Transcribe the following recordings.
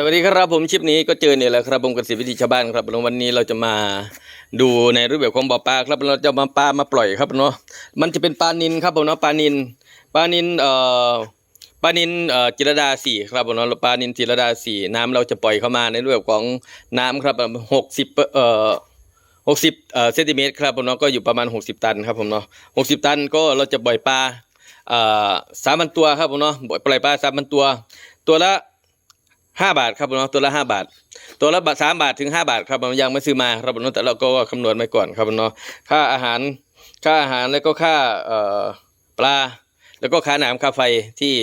สวัสดีครับผมชิปนี้ก็เจอเนี่ยแหละครับผมกสิวิธีชาวบ้านครับวันนี้เราจะมาดูในรูปแบบของบ่อปลาครับเราจะมาปลามาปล่อยครับเนาะมันจะเป็นปลานินครับผมเนาะปลานินปลานินเอ่อปลานินเอ่อจิรดาสี่ครับผมเนาะปลานินจิรดาสี่น้ำเราจะปล่อยเข้ามาในรูปแบบของน้ำครับหกสิบเอ่อหกสิบเอ่อเซนติเมตรครับผมเนาะก็อยู่ประมาณหกสิบตันครับผมเนาะหกสิบตันก็เราจะปล่อยปลาเอ่อสามพันตัวครับผมเนาะปล่อยปลาสามพันตัว ตัวละ ห้าบาทครับผมเนาะตัวละห้าบาท ตัวละบาทสามบาทถึงห้าบาทครับผมยังไม่ซื้อมาครับผมเนาะแต่เราก็คำนวณไว้ก่อนครับผมเนาะค่าอาหารค่าอาหารแล้วก็ค่าปลา แล้วก็ค่าน้ำค่าไฟที่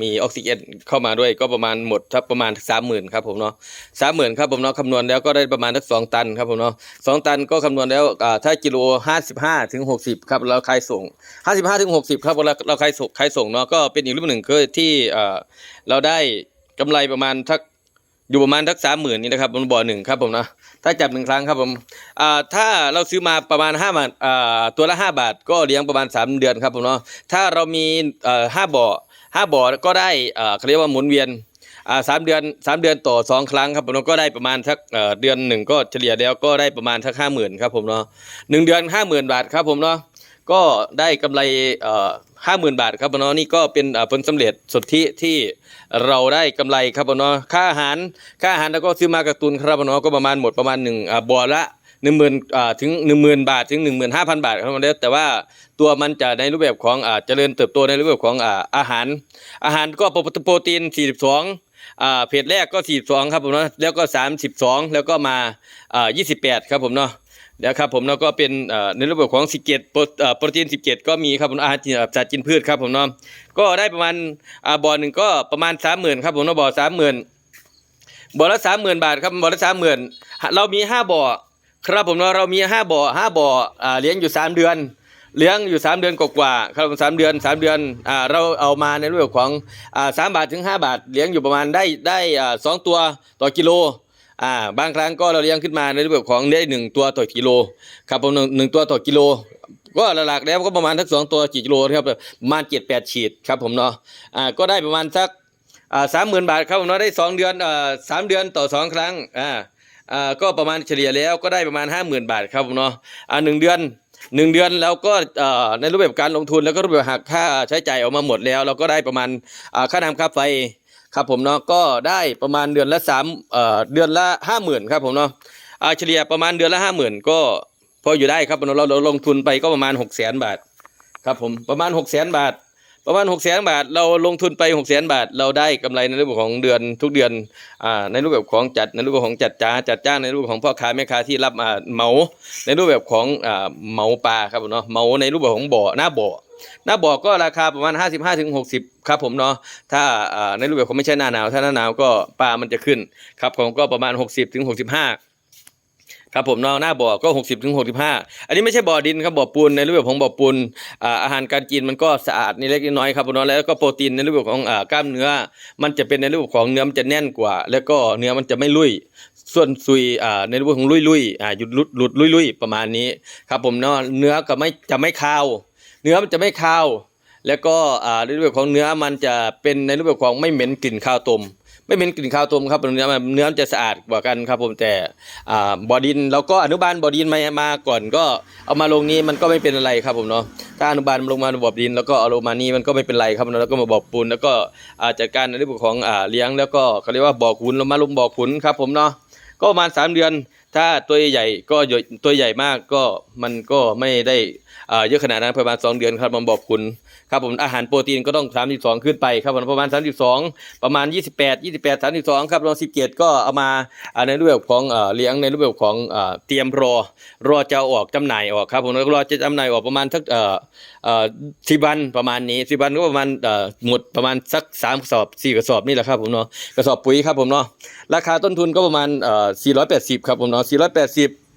มีออกซิเจนเข้ามาด้วยก็ประมาณหมดทับประมาณสามหมื่นครับผมเนาะสามหมื่นครับผมเนาะคำนวณแล้วก็ได้ประมาณสักสองตันครับผมเนาะสองตันก็คำนวณแล้วถ้ากิโลห้าสิบห้าถึงหกสิบครับเราขายส่งห้าสิบห้าถึงหกสิบครับเราเราขายส่งขายส่งเนาะก็เป็นอีกรูปหนึ่งคือที่เราได้ กำไรประมาณทักอยู่ประมาณทักสามหมื่นนี่นะครับบนบ่อหนึ่งครับผมนะถ้าจับหนึ่งครั้งครับผมอ่าถ้าเราซื้อมาประมาณห้าบาทอ่าตัวละห้าบาท ก็เลี้ยงประมาณสามเดือนครับผมเนาะถ้าเรามีอ่อห้าบ่อห้าบ่อก็ได้เอ่อเขาเรียกว่าหมุนเวียนอ่าสามเดือนสามเดือนต่อสองครั้งครับผมเนาะก็ได้ประมาณสักเอ่อเดือนหนึ่งก็เฉลี่ยแล้วก็ได้ประมาณสักห้าหมื่นครับผมเนาะหนึ่งเดือนห้าหมื่นบาทครับผมเนาะ ก็ได้กำไรห้าหมื่นบาทครับผมเนาะนี่ก็เป็นผลสำเร็จสุทธิที่เราได้กำไรครับผมเนาะค่าอาหารค่าอาหารแล้วก็ซื้อมากับตุนครับผมเนาะก็ประมาณหมดประมาณหนึ่งบ่อละหนึ่งหมื่นถึงหนึ่งหมื่นบาทถึงหนึ่งหมื่นห้าพันบาทครับผมแล้วแต่ว่าตัวมันจะในรูปแบบของอเจริญเติบโตในรูปแบบของอาหาร อาหารก็โปรตีนสี่สิบสองเพจแรกก็สี่สิบสองครับผมเนาะแล้วก็สามสิบสองแล้วก็มาอ่ายี่สิบแปดครับผมเนาะ เดี๋ยครับผมแล้วก็เป็นในรูปแบบของสิเจ็ดโปรตีนสิเจ็ดก็มีครับผมอาหารจีนจากกินพืชครับผมเนาะก็ได้ประมาณบ่อหนึ่งก็ประมาณสามหมื่นครับผมเนาะบ่อสามหมื่นบ่อละสามหมื่นบาทครับบ่อละสามหมื่นเรามีห้าบ่อครับผมเนาะเรามีห้าบ่อห้าบ่อเลี้ยงอยู่สามเดือนเลี้ยงอยู่สามเดือนกว่าๆครับผมสามเดือนสามเดือนอ่าเราเอามาในรูปแบบของอ่าสามบาทถึงห้าบาท เลี้ยงอยู่ประมาณได้ได้อ่าสองตัวต่อกิโล อ่าบางครั้งก็เราเลี้ยงขึ้นมาในรูปแบบของได้หนึ่งตัวต่อกิโลครับผมหนึ่งหนึ่งตัวต่อกิโล ก็หลักๆแล้วก็ประมาณทักสองตัวกี่กิโลครับประมาณเจ็ดแปดขีดครับผมเนาะอ่าก็ได้ประมาณสักอ่าสามหมื่นบาทครับผมเนาะได้สองเดือนอ่าสามเดือนต่อสองครั้งอ่าอ่าก็ประมาณเฉลี่ยแล้วก็ได้ประมาณห้าหมื่นบาทครับผมเนาะอ่าหนึ่งเดือนหนึ่งเดือนแล้วก็ในรูปแบบการลงทุนแล้วก็รูปแบบหักค่าใช้จ่ายออกมาหมดแล้ว เราก็ได้ประมาณค่าน้ำค่าไฟ ครับผมเนาะก็ได้ประมาณเดือนละสามเอ่อเดือนละห้าหมื่นครับผมเนาะอ่าเฉลี่ยประมาณเดือนละห้าหมื่นก็พออยู่ได้ครับผมเราเราลงทุนไปก็ประมาณหกแสนบาทครับผมประมาณหกแสนบาท ประมาณหกแสนบาท เราลงทุนไปหกแสนบาท เราได้กำไรในรูปของเดือนทุกเดือนอ่าในรูปแบบของจัดในรูปแบบของจัดจ้าจัดจ้างในรูปของพ่อค้าแม่ค้าที่รับอ่าเหมา ในรูปแบบของอ่าเหมาปลาครับผมเนาะเหมาในรูปแบบของบ่อหน้าบ่อ หน้าบ่อก็ราคาประมาณ 55ถึง60 ครับผมเนาะถ้าในรูปแบบของไม่ใช่หน้าหนาว ถ้าหน้าหนาวก็ปลามันจะขึ้นครับผมก็ประมาณ 60ถึง65ครับผมเนาะหน้าบ่อก็ 60ถึง65 อันนี้ไม่ใช่บ่อดินครับบ่อปูนในรูปแบบของบ่อปูนอาหารการกินมันก็สะอาดนี่เล็กน้อยครับผมเนาะแล้วก็โปรตีนในรูปแบบของกล้ามเนื้อ มันจะเป็นในรูปของเนื้อมันจะแน่นกว่า แล้วก็เนื้อมันจะไม่ลุยส่วนซุยในรูปของลุยลุยหยุดหลุดหลุดลุยลุยประมาณนี้ครับผมเนาะเนื้อก็ไม่จะไม่คาว เนื้อมันจะไม่คาว แล้วก็อ่าในรูปแบบของเนื้อมันจะเป็นในรูปแบบของไม่เหม็นกลิ่นข้าวต้มไม่เหม็นกลิ่นข้าวต้มครับเนื้อมันเนื้อจะสะอาดกว่ากันครับผมแต่อ่าบอดินเราก็อนุบาลบอดินมามาก่อนก็เอามาลงนี้มันก็ไม่เป็นอะไรครับผมเนาะถ้าอนุบาลลงมาบอบดิน แล้วก็เอาลงมานี่มันก็ไม่เป็นไรครับแล้วก็มาบอกปูนแล้วก็อ่าจัดการในเรื่องของอ่าเลี้ยงแล้วก็เขาเรียกว่าบอกขุนเรามาลงบอกขุนครับผมเนาะก็ประมาณสามเดือน ถ้าตัวใหญ่ก็ตัวใหญ่มากก็มันก็ไม่ได้ อ่าเยอะขนาดนั้นประมาณสองเดือนครับผมบอกคุณครับผมอาหารโปรตีนก็ต้อง 32 ขึ้นไปครับผมประมาณ 32 ประมาณ 28 28 32ครับลอง17 ก็เอามาในรูปแบบของเลี้ยงในรูปแบบของเตรียมรอรอจะออกจำหน่ายออกครับผมรอจะจำหน่ายออกประมาณสักสิบวันประมาณนี้สิบวันก็ประมาณหมดประมาณสักสามกระสอบสี่กระสอบนี่แหละครับผมเนาะกระสอบปุ๋ยครับผมเนาะราคาต้นทุนก็ประมาณเอ่อ480ครับผมเนาะ480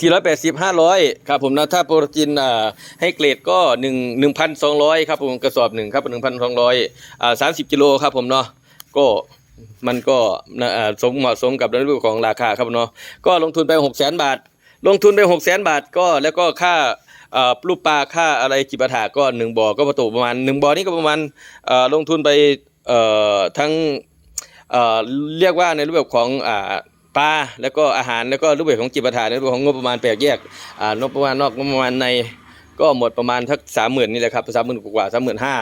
480 500ครับผมนะถ้าโปรตีนอ่าให้เกรดก็1 1,200ครับผมกระสอบหนึ่งครับ1,200อ่า30กิโลครับผมเนาะก็มันก็นสมเหมาะสมกับในรื่องของราคาครับเนาะก็ลงทุนไป600,000บาท ลงทุนไป600,000 บาทก็แล้วก็ค่าปลูกปลาค่าอะไรจิปาถาก็ 1บ่อก็ประตูประมาณ 1บ่อนี่ก็ประมาณลงทุนไปทั้งเรียกว่าในรูปแบบของอ ปลาแล้วก็อาหารแล้วก็รูปแบบของจิปาถะในรูปของงบประมาณแปลกแยกอ่างบประมาณนอกงบประมาณในก็หมดประมาณทักสามหมื่นนี่แหละครับสามหมื่นกว่าสามหมื่นห้า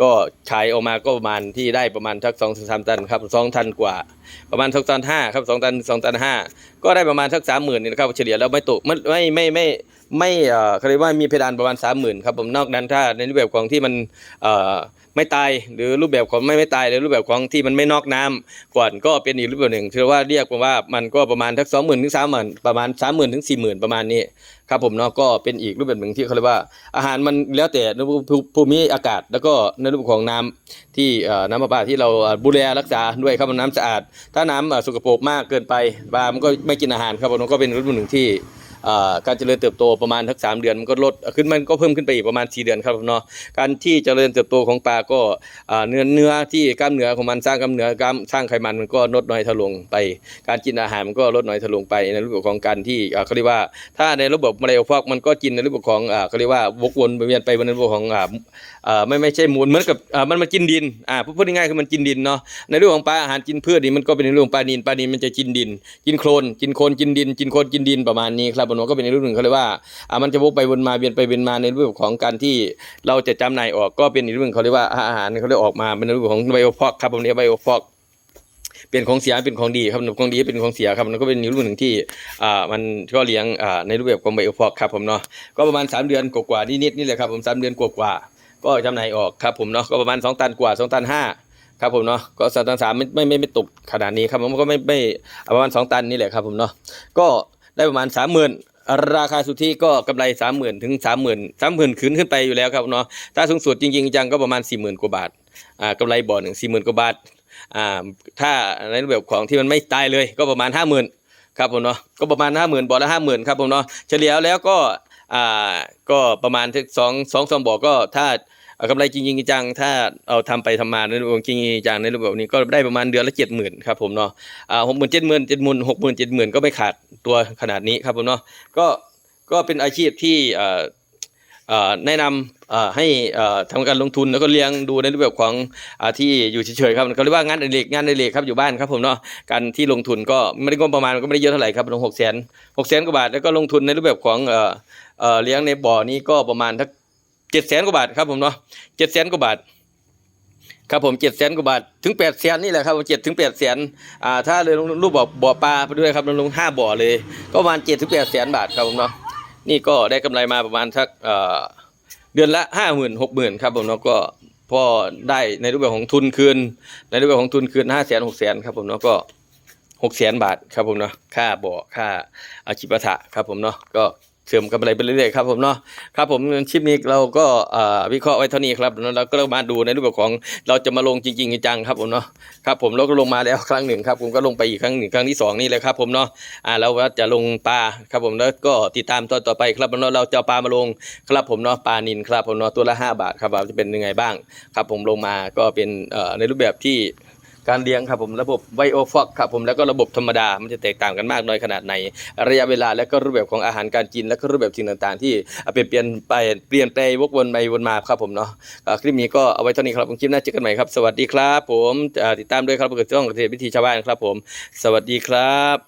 ก็ขายออกมาก็ประมาณที่ได้ประมาณทักสองถึงสามตันครับสองตันกว่า ประมาณสองตันห้าครับสองตันสองตันห้าก็ได้ประมาณทักสามหมื่นนี่นะครับเฉลี่ยแล้วไม่ตกไม่ไม่ไม่ไม่ไม่เอ่อเขาเรียกว่ามีเพดานประมาณสามหมื่นครับผมนอกนั้นถ้าในรูปแบบของที่มันเอ่อ ไม่ตายหรือรูปแบบของไม่ไม่ตายหรือรูปแบบของที่มันไม่นอกน้ำก่อนก็เป็นอีกรูปแบบหนึ่งคือว่าเรียกว่ามันก็ประมาณทักสองหมื่นถึงสามหมื่นประมาณสามหมื่นถึงสี่หมื่นประมาณนี้ครับผมเนาะก็เป็นอีกรูปแบบหนึ่งที่เขาเรียกว่าอาหารมันแล้วแต่ในภูภูมิอากาศ แล้วก็ในรูปของน้ำที่น้ำประปาที่เราเอ่อดูแลรักษาด้วยครับน้ำสะอาด ถ้าน้ำเอ่อสกปรกมากเกินไปปลามันก็ไม่กินอาหารครับผมก็เป็นรูปแบบหนึ่งที่ การเจริญเติบโตประมาณทักสามเดือนมันก็ลดขึ้นมันก็เพิ่มขึ้นไปอีกประมาณสี่เดือนครับเนาะการที่เจริญเติบโตของปลาก็เนื้อเนื้อที่กล้ามเนื้อของมันสร้างกล้ามเนื้อกล้ามสร้างไขมันมันก็ลดน้อยถลงไป การกินอาหารมันก็ลดน้อยถลงไปในรูปแบบของการที่เขาเรียกว่าถ้าในระบบไมโครฟอกมันก็กินในรูปแบบของเขาเรียกว่าวกวนเวียนไปในรูปของอ่าอ่าไม่ไม่ใช่มูลเหมือนกับมันมันกินดินอ่าพูดง่ายๆคือมันกินดินเนาะในเรื่องของปลาอาหารกินพืชนี่มันก็เป็นในเรื่องของปลานินปลานินมันจะกินดิน กินโคลนกินโคลนกินดิน กินโคลนกินดินประมาณนี้ครับผมก็เป็นในรูปหนึ่งเขาเรียกว่าอ่ามันจะวกไปวนมาเวียนไปเวียนมาในรูปของการที่เราจะจำหน่ายออกก็เป็นในรูปหนึ่งเขาเรียกว่าอาหารเขาเรียกออกมาเป็นในรูปของไบโอฟอกครับผมเรียไบโอฟอกเป็นของเสียเป็นของดีครับของดีเป็นของเสียครับมันก็เป็นรูปหนึ่งที่อ่ามันก็เลี้ยงอ่าในรูปแบบของไบโอฟอกครับผมเนาะก็ประมาณ 3 เดือนกว่าๆนิดๆนี่แหละครับผมสามเดือนกว่าๆก็จำหน่ายออกครับผมเนาะก็ประมาณ 2 ตันกว่า 2 ตัน 5 ครับผมเนาะก็สองตันสามไม่ไม่ไม่ตกขนาดนี้ครับผมก็ไม่ไม่ประมาณ 2 ตันนี่แหละครับผมเนาะก็ ได้ประมาณ30,000ราคาสุทธิก็กำไร30,000ถึง30,000 30,000ขึ้นขึ้นไปอยู่แล้วครับเนาะถ้าสูงสุดจริงๆจังก็ประมาณ40,000กว่าบาทอ่ากำไรบ่อหนึ่ง40,000กว่าบาทอ่าถ้าในรูปแบบของที่มันไม่ตายเลยก็ประมาณห้าหมื่นครับผมเนาะก็ประมาณห้าหมื่นบ่อละห้าหมื่นครับผมเนาะเฉลี่ยแล้วก็อ่าก็ประมาณสองสองสองบ่อก็ถ้า กำไรจริงจังถ้าเอาทำไปทำมาในรูปของจริงจังในรูปแบบนี้ก็ได้ประมาณเดือนละเจ็ดหมื่นครับผมเนาะหกหมื่นเจ็ดหมื่นเจ็ดหมื่นหกหมื่นเจ็ดหมื่นก็ไม่ขาดตัวขนาดนี้ครับผมเนาะก็ก็เป็นอาชีพที่แนะนำให้เอ่อทำการลงทุนแล้วก็เลี้ยงดูในรูปแบบของอที่อยู่เฉยๆครับเขาเรียกว่างานอดิเรกงานอดิเรกครับอยู่บ้านครับผมเนาะการที่ลงทุนก็ไม่ได้งบประมาณก็ไม่ได้เยอะเท่าไหร่ครับลงหกแสนหกแสนกว่าบาทแล้วก็ลงทุนในรูปแบบของเลี้ยงในบ่อนี้ก็ประมาณทัก เจ็ดแสนกว่าบาทครับผมเนาะเจ็ดแสนกว่าบาทครับผมเจ็ดแสนกว่าบาทถึงแปดแสนนี่แหละครับเจ็ดถึงแปดแสนอ่าถ้าเลยลงรูปบ่อบ่อปลาไปด้วยครับลงลงห้าบ่อเลย ก็ประมาณเจ็ดถึงแปดแสนบาทครับผมเนาะนี่ก็ได้กำไรมาประมาณสักเอ่อเดือนละห้าหมื่นหกหมื่นครับผมเนาะก็พอได้ในรูปแบบของทุนคืน ในรูปแบบของทุนคืนห้าแสนหกแสนครับผมเนาะก็หกแสนบาทครับผมเนาะค่าบ่อค่าอาชีพะครับผมเนาะก็ เสริมกันไปเรื่อยๆครับผมเนาะครับผมชิปนี้เราก็วิเคราะห์ไว้เท่านี้ครับแล้วเราก็มาดูในรูปแบบของเราจะมาลงจริงๆจังครับผมเนาะครับผมเราก็ลงมาแล้วครั้งหนึ่งครับผมก็ลงไปอีกครั้งหนึ่งครั้งที่สองนี่เลยครับผมเนาะอ่าเราจะลงปลาครับผมแล้วก็ติดตามตอนต่อไปครับผมเนาะเราจะปลามาลงครับผมเนาะปลานินครับผมเนาะตัวละ 5 บาทครับว่าจะเป็นยังไงบ้างครับผมลงมาก็เป็นในรูปแบบที่ การเลี้ยงครับผมระบบไบโอฟอกครับผมแล้วก็ระบบธรรมดา มันจะแตกต่างกันมากน้อยขนาดไหน ระยะเวลาและก็รูปแบบของอาหารการกิน และก็รูปแบบสิ่งต่างๆ ที่เปลี่ยนเปลี่ยนไปเปลี่ยนแปลงวกวนไปวนมาครับผมเนาะคลิปนี้ก็เอาไว้เท่านี้ครับผมคลิปหน้าเจอกันใหม่ครับสวัสดีครับ ผมติดตามด้วยครับเกิดช่องเกษตรวิธีชาวบ้านครับผม สวัสดีครับ